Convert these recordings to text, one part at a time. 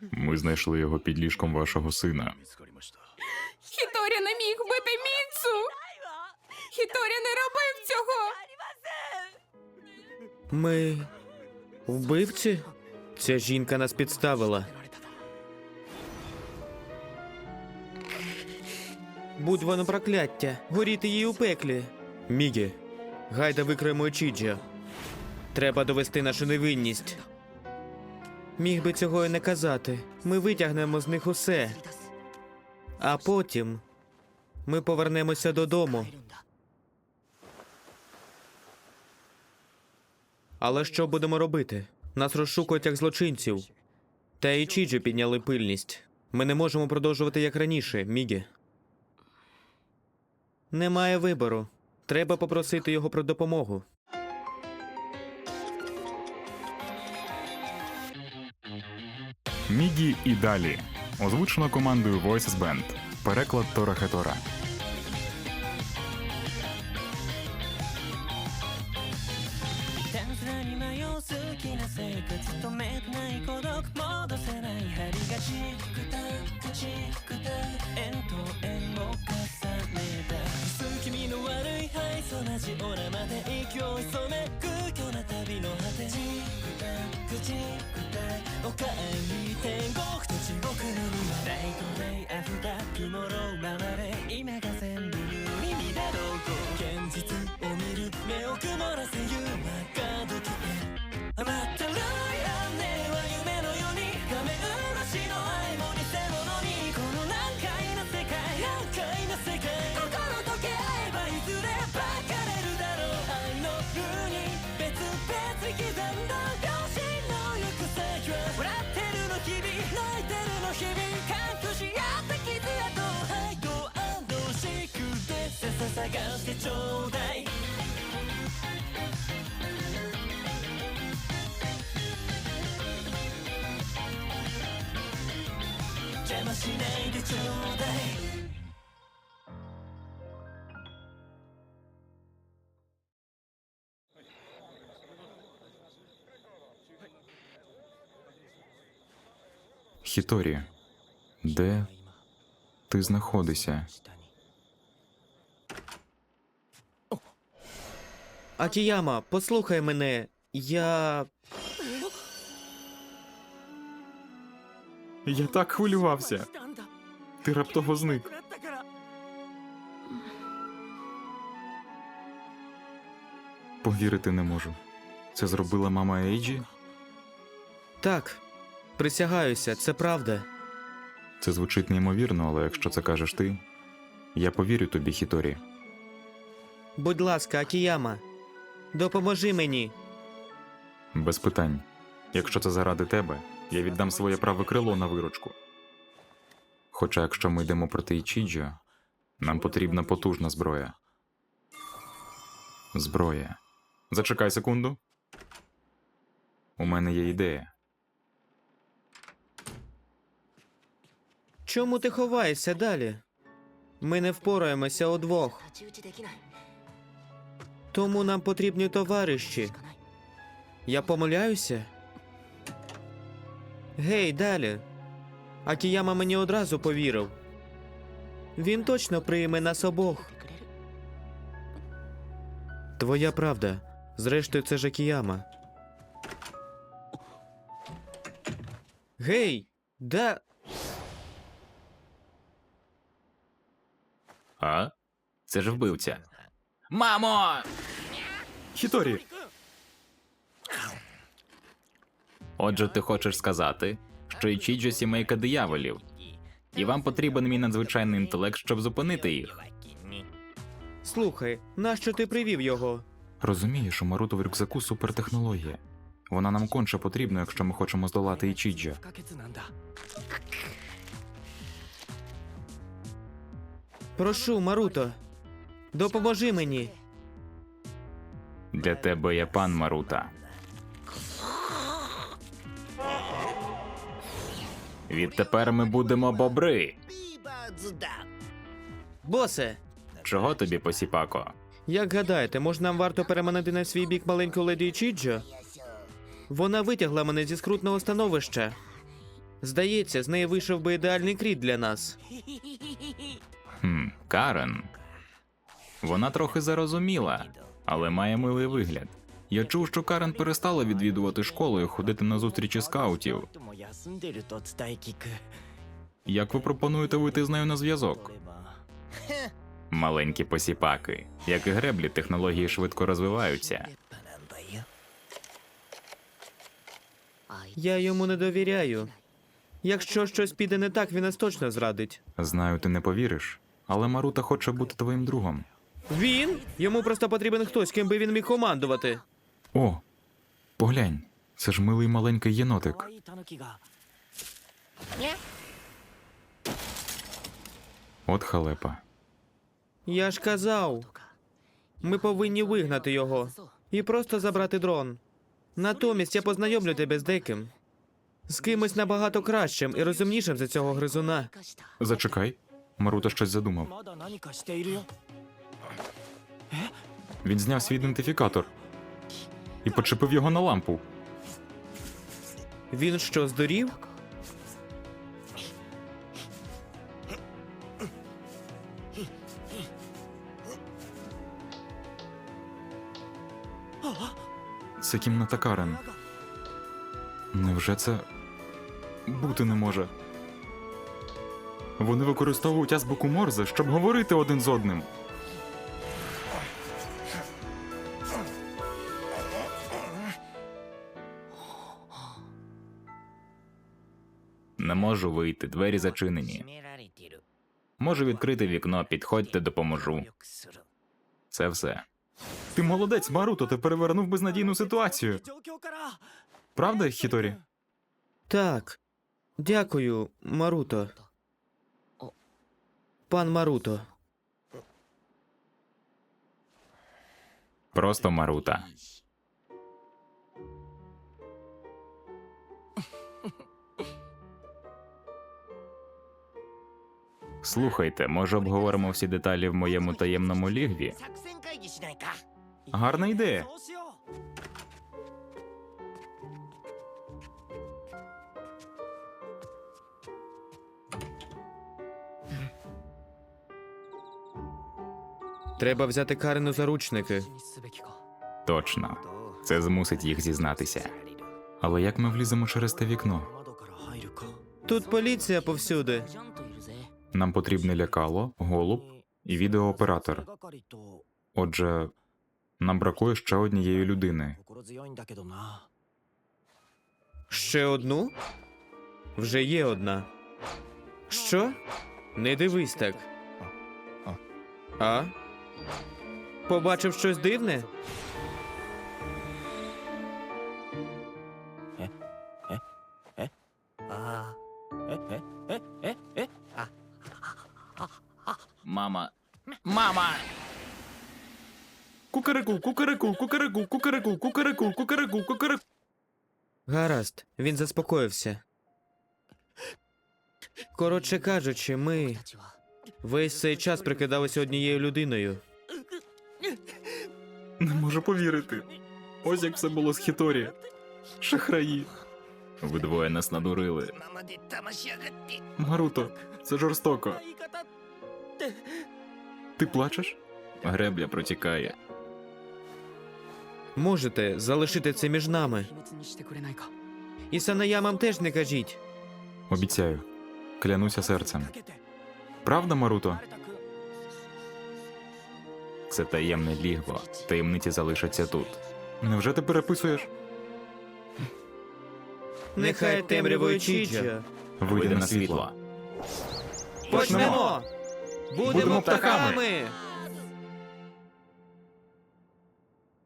Ми знайшли його під ліжком вашого сина. Хіторі не міг вбити Міцу! Хіторі не робив цього! Ми. вбивці? Ця жінка нас підставила. Будь воно прокляття, горіти їй у пеклі. Мігі, гайда викриємо Чіджа. Треба довести нашу невинність. Міг би цього і не казати. Ми витягнемо з них усе. А потім ми повернемося додому. Але що будемо робити? Нас розшукують як злочинців. Та і Чіджі підняли пильність. Ми не можемо продовжувати як раніше, Мігі. Немає вибору. Треба попросити його про допомогу. Мігі і далі. Озвучено командою Voices Band. Переклад Тора Хетора. たずらに 」ささ探してちょうだい邪魔しないでちょうだい Хіторі, де ти знаходишся? Акіяма, послухай мене. Я. Я так хвилювався. Ти раптово зник. Повірити не можу. Це зробила мама Ейджі? Так. Присягаюся, це правда. Це звучить неймовірно, але якщо це кажеш ти, я повірю тобі, Хіторі. Будь ласка, Акіяма, Допоможи мені. Без питань. Якщо це заради тебе, я віддам своє праве крило на виручку. Хоча, якщо ми йдемо проти Ічіджо, нам потрібна потужна зброя. Зброя. Зачекай секунду. У мене є ідея. Чому ти ховаєшся далі? Ми не впораємося удвох. Тому нам потрібні товариші. Я помиляюся. Гей, далі. Акіяма мені одразу повірив. Він точно прийме нас обох. Твоя правда. Зрештою, це ж Акіяма. Гей, де? А? Це ж вбивця. Мамо! Хіторі. Отже, ти хочеш сказати, що Ічіджо сімейка дияволів, і вам потрібен мій надзвичайний інтелект, щоб зупинити їх. Слухай, нащо ти привів його? Розумієш, у Маруту в рюкзаку супертехнологія. Вона нам конче потрібна, якщо ми хочемо здолати Ічіджо. Прошу, Маруто, допоможи мені. Для тебе я пан Марута. Відтепер ми будемо бобри. Босе, Чого тобі, посіпако? як гадаєте, може нам варто переманити на свій бік маленьку леді Чіджо? Вона витягла мене зі скрутного становища. Здається, з неї вийшов би ідеальний кріт для нас. Хм, Карен. Вона трохи зарозуміла, але має милий вигляд. Я чув, що Карен перестала відвідувати школу і ходити на зустрічі скаутів. Як ви пропонуєте вийти з нею на зв'язок? Маленькі посіпаки, як і греблі, технології швидко розвиваються. Я йому не довіряю. Якщо щось піде не так, він нас точно зрадить. Знаю, ти не повіриш, але Марута хоче бути твоїм другом. Він? Йому просто потрібен хтось, ким би він міг командувати. О, поглянь, це ж милий маленький єнотик. От халепа. Я ж казав, ми повинні вигнати його і просто забрати дрон. Натомість я познайомлю тебе з деким. З кимось набагато кращим і розумнішим за цього гризуна. Зачекай, Марута щось задумав. Він зняв свій ідентифікатор і почепив його на лампу. Він що, здурів? Це кімната Карен. Невже це бути не може? Вони використовують азбуку Морзе, щоб говорити один з одним. Не можу вийти, двері зачинені. Можу відкрити вікно, підходьте, допоможу. Це все. Ти молодець, Маруто, ти перевернув безнадійну ситуацію. Правда, Хіторі? Так. Дякую, Маруто. Пан Маруто. Просто Марута. Слухайте, може обговоримо всі деталі в моєму таємному лігві? Гарна ідея. Треба взяти Карину заручники. Точно, це змусить їх зізнатися. Але як ми вліземо через те вікно? Тут поліція повсюди. Нам потрібне лякало, голуб і відеооператор. Отже, нам бракує ще однієї людини. Ще одну? Вже є одна. Що? Не дивись так. А? Побачив щось дивне? мама. Мама! Кукареку, кукареку, кукареку, кукареку, кукареку, кукареку, кукареку. Гаразд, він заспокоївся. Коротше кажучи, ми весь цей час прикидалися однією людиною. Не можу повірити. Ось як все було з Хіторі. Шахраї. Ви двоє нас надурили. Маруто, це жорстоко. Ти плачеш? Гребля протікає. Можете залишити це між нами. І санаямам теж не кажіть. Обіцяю. Клянуся серцем. Правда, Маруто? Це таємне лігво. Таємниці залишаться тут. Невже ти переписуєш? Нехай темрявою чіча. Вийде на світло. Почнемо! Будемо, Будемо птахами! птахами!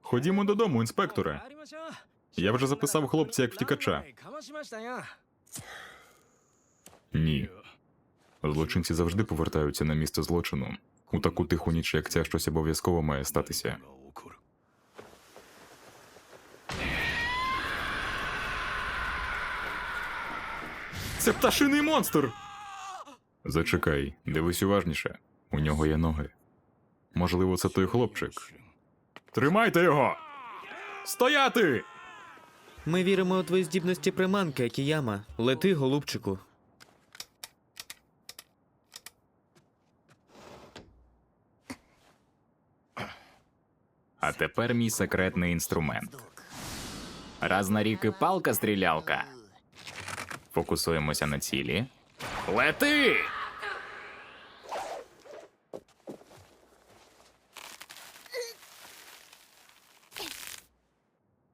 Ходімо додому, інспекторе. Я вже записав хлопця як втікача. Ні. Злочинці завжди повертаються на місце злочину. У таку тиху ніч, як ця, щось обов'язково має статися. Це пташиний монстр. Зачекай, дивись уважніше. У нього є ноги. Можливо, це той хлопчик. Тримайте його! Стояти! Ми віримо у твої здібності приманки, Акіяма. Лети, голубчику. А тепер мій секретний інструмент. Раз на рік і палка стрілялка. Фокусуємося на цілі. Лети!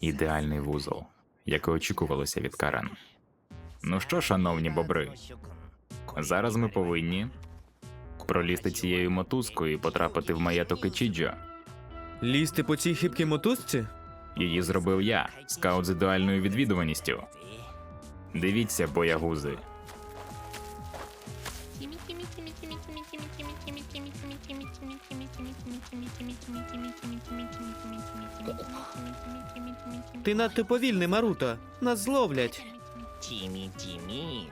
Ідеальний вузол, як і очікувалося від Карен. Ну що, шановні бобри, зараз ми повинні пролізти цією мотузкою і потрапити в маєток Ічіджо. Лізти по цій хибкій мотузці? Її зробив я, скаут з ідеальною відвідуваністю. Дивіться, боягузи. Ти надто повільний, Маруто. Нас зловлять.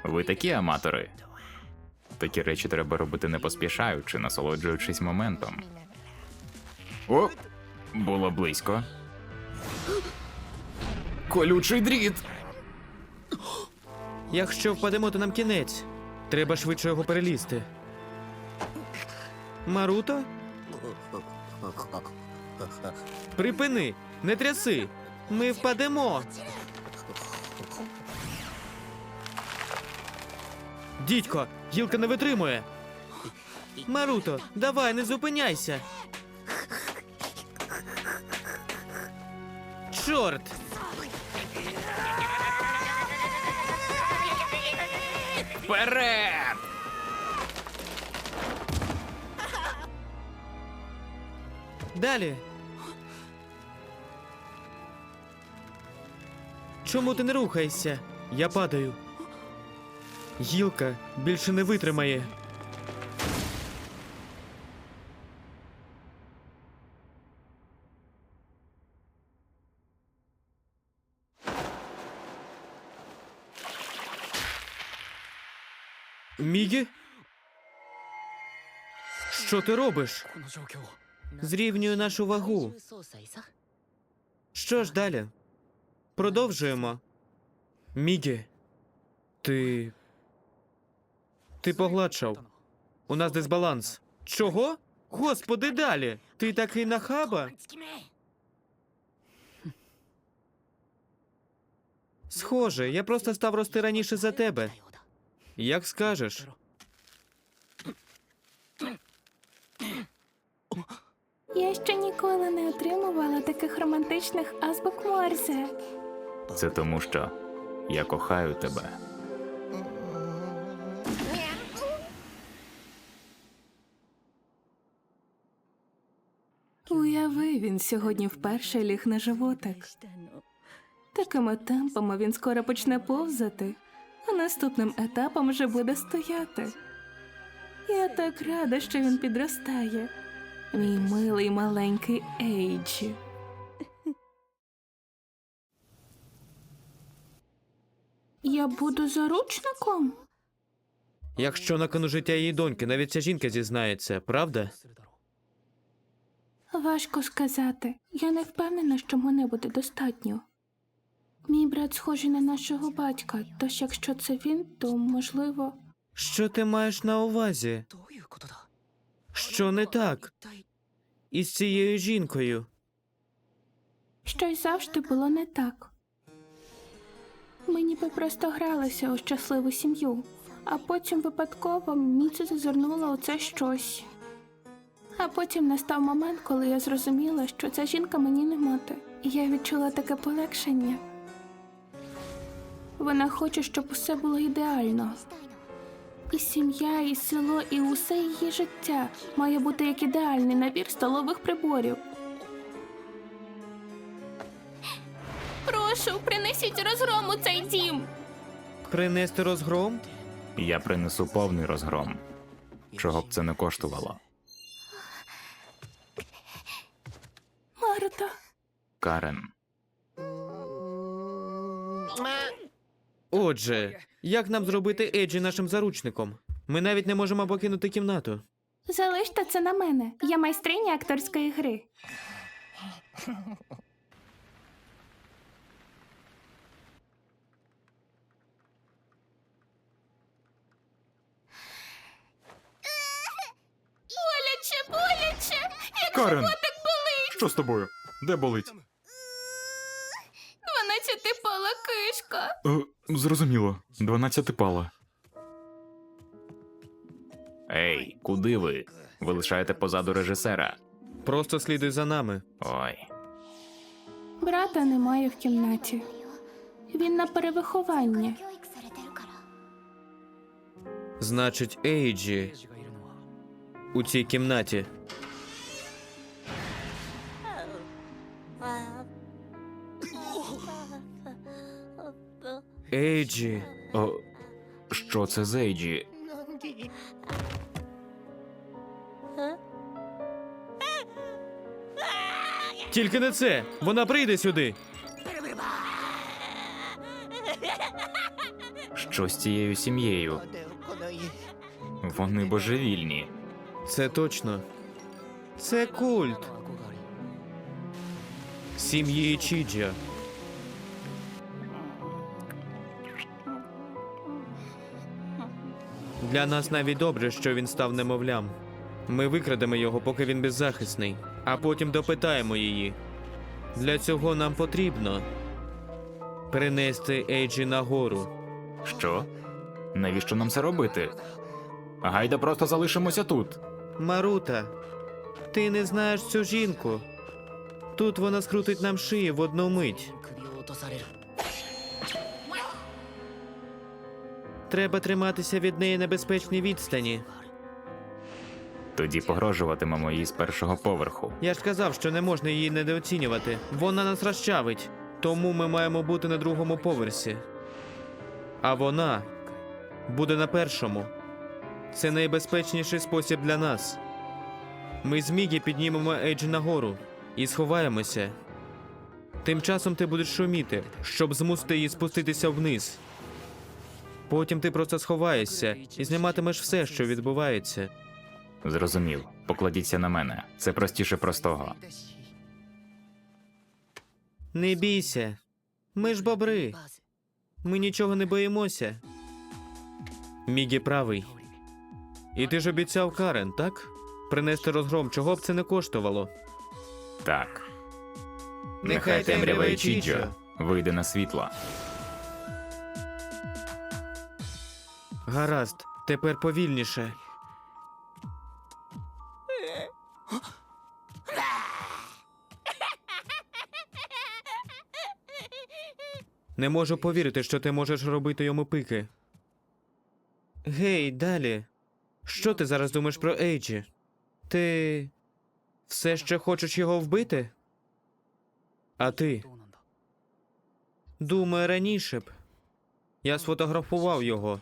Ви такі аматори. Такі речі треба робити не поспішаючи, насолоджуючись моментом. О! Було близько. Колючий дріт! Якщо впадемо, то нам кінець. Треба швидше його перелізти. Маруто? Припини! Не тряси! Ми впадемо! Дідько, гілка не витримує. Маруто, давай, не зупиняйся. Чорт! Вперед! Далі. Чому ти не рухаєшся? Я падаю. Гілка більше не витримає. Мігі? Що ти робиш? Зрівнюю нашу вагу. Що ж далі? Продовжуємо. Мігі, ти. Ти погладшав. У нас дисбаланс. Чого? Господи, далі! Ти такий нахаба? Схоже, я просто став рости раніше за тебе. Як скажеш. Я ще ніколи не отримувала таких романтичних азбук Морзе. Це тому, що я кохаю тебе. Уяви, він сьогодні вперше ліг на животик. Такими темпами він скоро почне повзати, а наступним етапом вже буде стояти. Я так рада, що він підростає. Мій милий маленький Ейджі. Я буду заручником? Якщо на кону життя її доньки, навіть ця жінка зізнається, правда? Важко сказати. Я не впевнена, що мене буде достатньо. Мій брат схожий на нашого батька, тож якщо це він, то можливо. Що ти маєш на увазі? Що не так? Із цією жінкою. Щось завжди було не так. Ми ніби просто гралися у щасливу сім'ю, а потім випадково Міцу зазирнула у це щось. А потім настав момент, коли я зрозуміла, що ця жінка мені не мати. І я відчула таке полегшення. Вона хоче, щоб усе було ідеально. І сім'я, і село, і усе її життя має бути як ідеальний набір столових приборів. Прошу, принесіть розгром у цей дім. Принести розгром? Я принесу повний розгром. Чого б це не коштувало. Марта, Карен. Отже, як нам зробити Еджі нашим заручником? Ми навіть не можемо покинути кімнату. Залиште це на мене. Я майстриня акторської гри. Боляче, боляче! Як Карен! болить! Що з тобою? Де болить? Кишка. Е, зрозуміло. Дванадцятипала. Ей, куди ви? Ви лишаєте позаду режисера. Просто слідуй за нами. Ой, Брата немає в кімнаті. Він на перевихованні. Значить, Ейджі у цій кімнаті. Ейджі. о, що це з Ейджі? Тільки не це! Вона прийде сюди. Що з цією сім'єю? Вони божевільні. Це точно. Це культ. Сім'ї Чіджа. Для нас навіть добре, що він став немовлям. Ми викрадемо його, поки він беззахисний, а потім допитаємо її. Для цього нам потрібно принести Ейджі нагору. Що? Навіщо нам це робити? Гайда просто залишимося тут. Марута, ти не знаєш цю жінку. Тут вона скрутить нам шиї в одну мить. Треба триматися від неї на безпечній відстані. Тоді погрожуватимемо їй з першого поверху. Я ж казав, що не можна її недооцінювати. Вона нас розчавить, тому ми маємо бути на другому поверсі. А вона буде на першому. Це найбезпечніший спосіб для нас. Ми з Мігі піднімемо Ейджі нагору і сховаємося. Тим часом ти будеш шуміти, щоб змусити її спуститися вниз. Потім ти просто сховаєшся і зніматимеш все, що відбувається. Зрозумів. Покладіться на мене. Це простіше простого. Не бійся. Ми ж бобри. Ми нічого не боїмося. Мігі правий. І ти ж обіцяв Карен, так? Принести розгром, чого б це не коштувало. Так. Нехай темрява темрява і і Чіджо Чіджо вийде на світло. Гаразд, тепер повільніше. Не можу повірити, що ти можеш робити йому пики. Гей, далі. Що ти зараз думаєш про Ейджі? Ти все ще хочеш його вбити? А ти? Думаю, раніше б. Я сфотографував його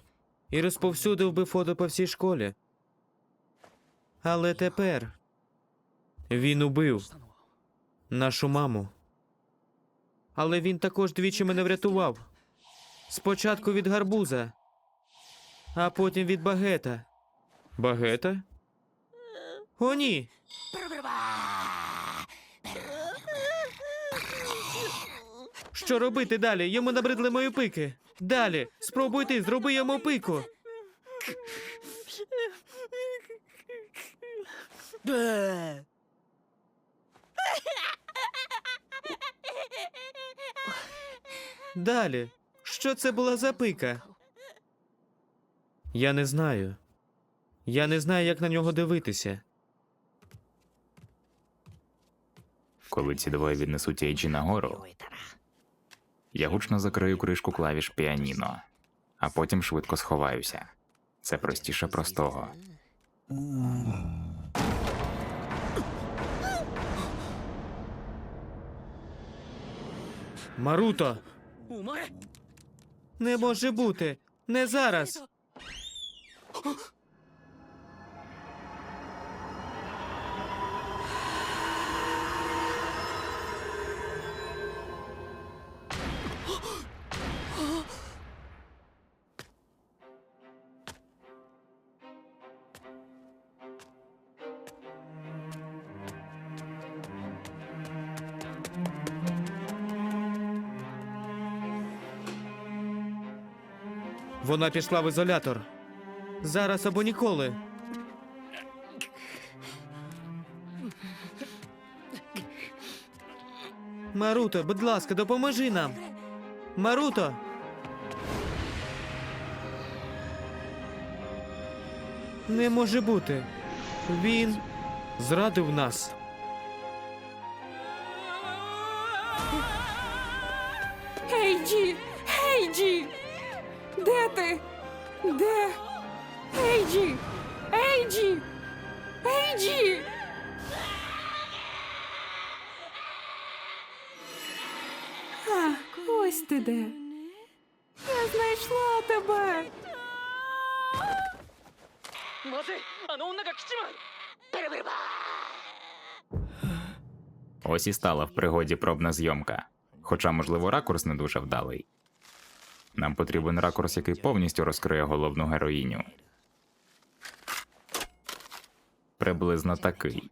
і розповсюдив би фото по всій школі. Але тепер він убив нашу маму. Але він також двічі мене врятував. Спочатку від гарбуза, а потім від багета. Багета? О, ні. Що робити далі? Йому набридли мої пики. Далі. Спробуй ти, зроби йому пику. Далі. Що це була за пика? Я не знаю. Я не знаю, як на нього дивитися. Коли ці двоє віднесуть Ейджі нагору, я гучно закрию кришку клавіш піаніно, а потім швидко сховаюся. Це простіше простого. Маруто! Не може бути! Не зараз! Вона пішла в ізолятор. Зараз або ніколи. Маруто, будь ласка, допоможи нам. Маруто. Не може бути. Він зрадив нас. Де? Ейджі! Ейджі! Ейджі! А, ось ти де. Я знайшла тебе. まずいあの女が来ちまうベルベルバ Ось і стала в пригоді пробна зйомка. Хоча, можливо, ракурс не дуже вдалий. Нам потрібен ракурс, який повністю розкриє головну героїню. Приблизно такий.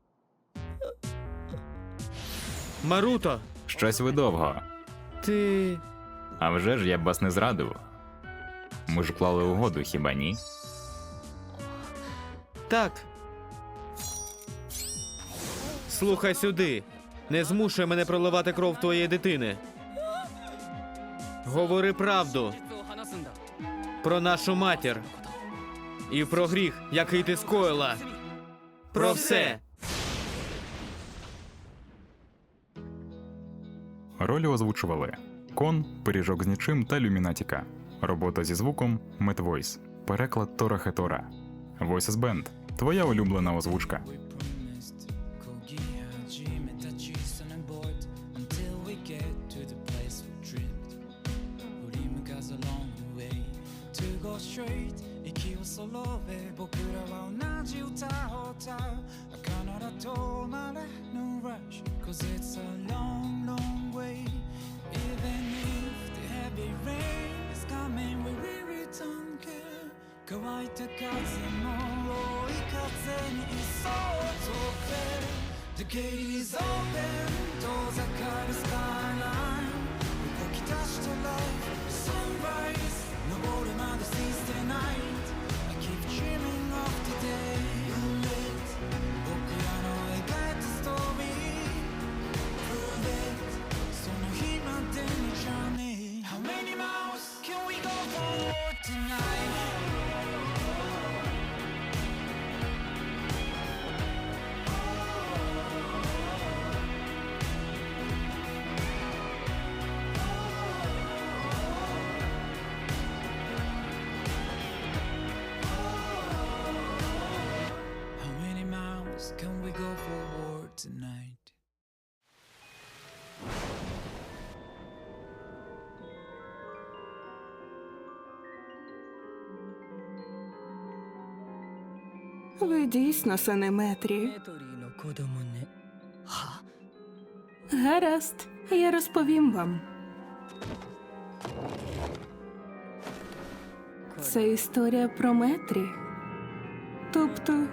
Маруто, Щось ви довго. ти. А вже ж я б вас не зрадив. Ми ж уклали угоду, хіба ні? Так. Слухай сюди. Не змушуй мене проливати кров твоєї дитини. Говори правду про нашу матір і про гріх, який ти скоїла. Про все. Ролі озвучували Кон, Пиріжок з нічим та Люмінатіка. Робота зі звуком Метвойс. Переклад Тора Хетора. Voices Band. Твоя улюблена озвучка. 揃え僕らは同じ歌を歌う儚ら止まれ No rush Cause it's a long long way Even if the heavy rain is coming We really don't care 乾いた風も追い風にいそうとく The gate is open 遠ざかるスカイライン動き出した life Sunrise 昇るまで seize the night I keep dreaming of the Ви дійсно санеметрі. Гаразд, я розповім вам. Це історія про Метрі, тобто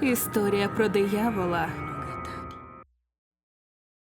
історія про диявола.